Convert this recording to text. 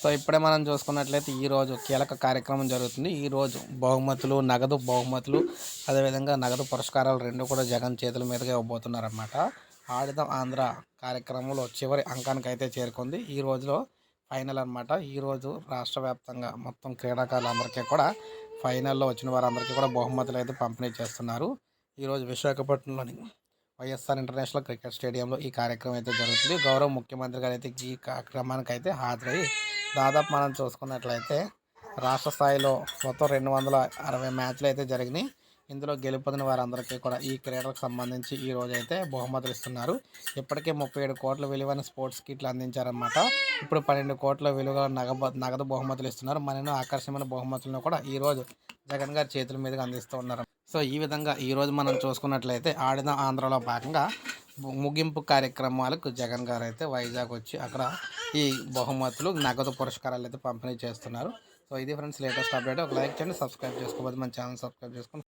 So ఇప్పుడే మనం చూసుకున్నట్లయితే ఈరోజు కీలక కార్యక్రమం జరుగుతుంది. ఈరోజు బహుమతులు నగదు బహుమతులు అదేవిధంగా నగదు పురస్కారాలు రెండు కూడా జగన్ చేతుల మీదుగా ఇవ్వబోతున్నారన్నమాట. ఆడిదం ఆంధ్ర కార్యక్రమంలో చివరి అంకానికి అయితే చేరుకుంది. ఈ రోజులో ఫైనల్ అనమాట ఈరోజు రాష్ట్ర వ్యాప్తంగా మొత్తం క్రీడాకారులందరికీ కూడా ఫైనల్లో వచ్చిన వారందరికీ కూడా బహుమతులు అయితే పంపిణీ చేస్తున్నారు. ఈరోజు విశాఖపట్నంలోని వైఎస్ఆర్ ఇంటర్నేషనల్ క్రికెట్ స్టేడియంలో ఈ కార్యక్రమం అయితే జరుగుతుంది. గౌరవ ముఖ్యమంత్రి గారు అయితే ఈ కార్యక్రమానికి అయితే హాజరై దాదాపు మనం చూసుకున్నట్లయితే రాష్ట్ర స్థాయిలో మొత్తం రెండు వందల అరవై మ్యాచ్లు అయితే జరిగినాయి. ఇందులో గెలుపొందిన వారందరికీ కూడా ఈ క్రీడలకు సంబంధించి ఈ రోజు అయితే బహుమతులు ఇస్తున్నారు. ఇప్పటికే ముప్పై ఏడు కోట్ల విలువైన స్పోర్ట్స్ కిట్లు అందించారనమాట ఇప్పుడు పన్నెండు కోట్ల విలువ నగ నగదు బహుమతులు ఇస్తున్నారు. మరెన్నో ఆకర్షణమైన బహుమతులను కూడా ఈరోజు జగన్ గారి చేతుల మీదుగా అందిస్తూ ఉన్నారు. సో ఈ విధంగా ఈరోజు మనం చూసుకున్నట్లయితే ఆడిన ఆంధ్రలో భాగంగా ముగింపు కార్యక్రమాలకు జగన్ గారు అయితే వైజాగ్ వచ్చి అక్కడ ఈ బహుమతులు నగదు పురస్కారాలు అయితే పంపిణీ చేస్తున్నారు. సో ఇది ఫ్రెండ్స్ లేటెస్ట్ అప్డేట్. ఒక లైక్ చేయండి సబ్స్క్రైబ్ చేసుకోబోదు మన ఛానల్ సబ్స్క్రైబ్ చేసుకుని